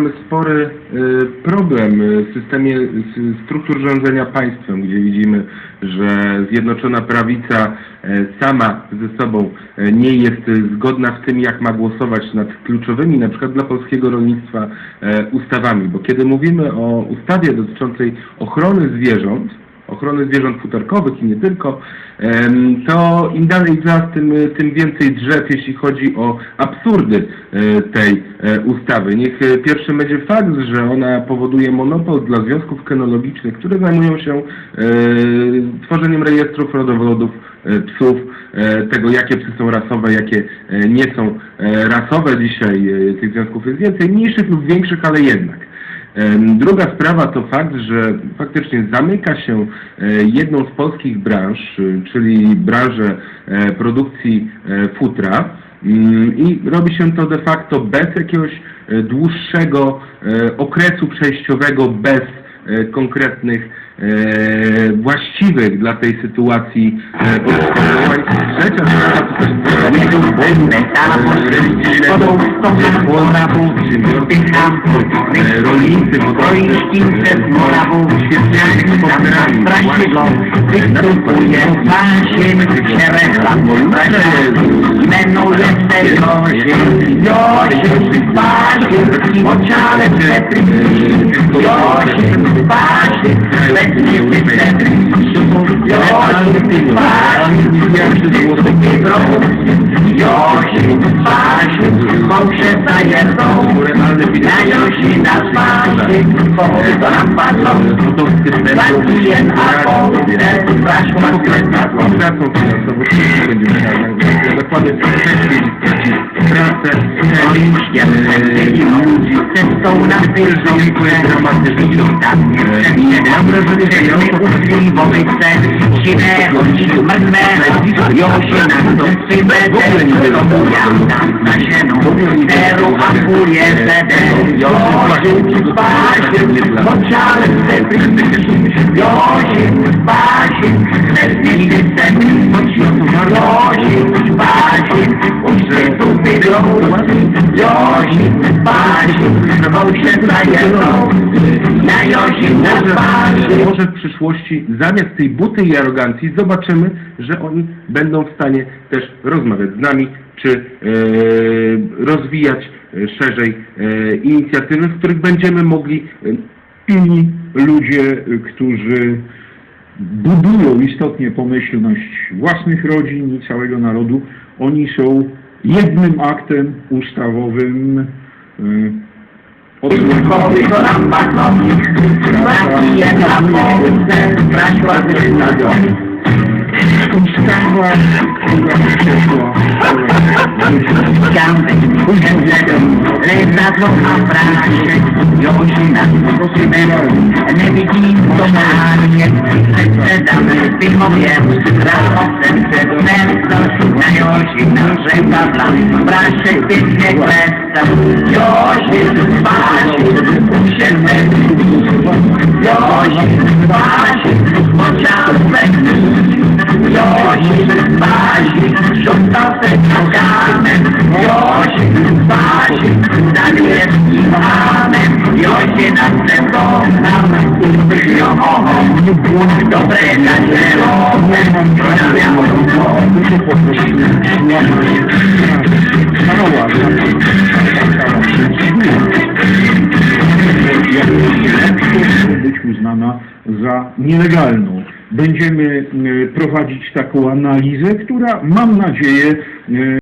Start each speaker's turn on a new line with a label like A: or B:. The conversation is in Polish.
A: mamy spory y, problem w systemie struktur rządzenia państwem, gdzie widzimy, że Zjednoczona Prawica e, sama ze sobą e, nie jest zgodna w tym, jak ma głosować nad kluczowymi, na przykład dla polskiego rolnictwa, e, ustawami. Bo kiedy mówimy o ustawie dotyczącej ochrony zwierząt, ochrony zwierząt futerkowych i nie tylko, to im dalej w las, tym, tym więcej drzew, jeśli chodzi o absurdy e, tej e, ustawy. Niech e, pierwszym będzie fakt, że ona powoduje monopol dla związków kenologicznych, które zajmują się tworzeniem rejestrów rodowodów psów, tego jakie psy są rasowe, jakie nie są rasowe. Dzisiaj tych związków jest więcej, mniejszych lub większych, ale jednak. Druga sprawa to fakt, że faktycznie zamyka się e, jedną z polskich branż, y, czyli branżę e, produkcji e, futra. Mm, i robi się to de facto bez jakiegoś e, dłuższego e, okresu przejściowego, bez e, konkretnych e, właściwych dla tej sytuacji e, rolnicy,
B: Josiem Waszym Lecnie występy Josiem Waszym Josiem Waszym Mąkrze zajeżdżą Na Josi na twarzy To nam patrzą Zakijen albo Wraszła
A: pracą finansową, będzie musiała zakłady pracę,
B: Oczywiście Tyli ludzi Chcą na tylną Tam nie Mam wrażenie, że ja Uczciwowy cel Siwego dziś martwego Josie na to Sybetę To ja tam na ziemią Teru apuje Zede Josie Spasie Moczale Zede Josie Spasie Zede
A: Może w przyszłości zamiast tej buty i arogancji zobaczymy, że oni będą w stanie też rozmawiać z nami, czy e, rozwijać e, szerzej e, inicjatywy, w których będziemy mogli e,
C: inni ludzie, y, którzy budują istotnie pomyślność własnych rodzin i całego narodu, oni są jednym aktem ustawowym
B: Wyskowy to nam pasownik na Polsce Wraszła wyznaczą
C: Ustawa, która Ustáhla,
B: uvěřilo, kam už vzhledem, lezadlo a prášek, Jožina, posybenou, nevidím to márně, předsedám filmově, ráno jsem se vnesl, na Jožina řekadla, prášek pěkně klesl, Jožin, vážin, už je mezi, Jožin, vážin, počátku, Basie Szostawce Kamen Josi Basie Za niebieskim panem Josi nad cebonam Jomohom Dobre na zielone Rozmawiam
C: Paroła, być uznana za nielegalną. Będziemy y, prowadzić taką analizę, która mam nadzieję y,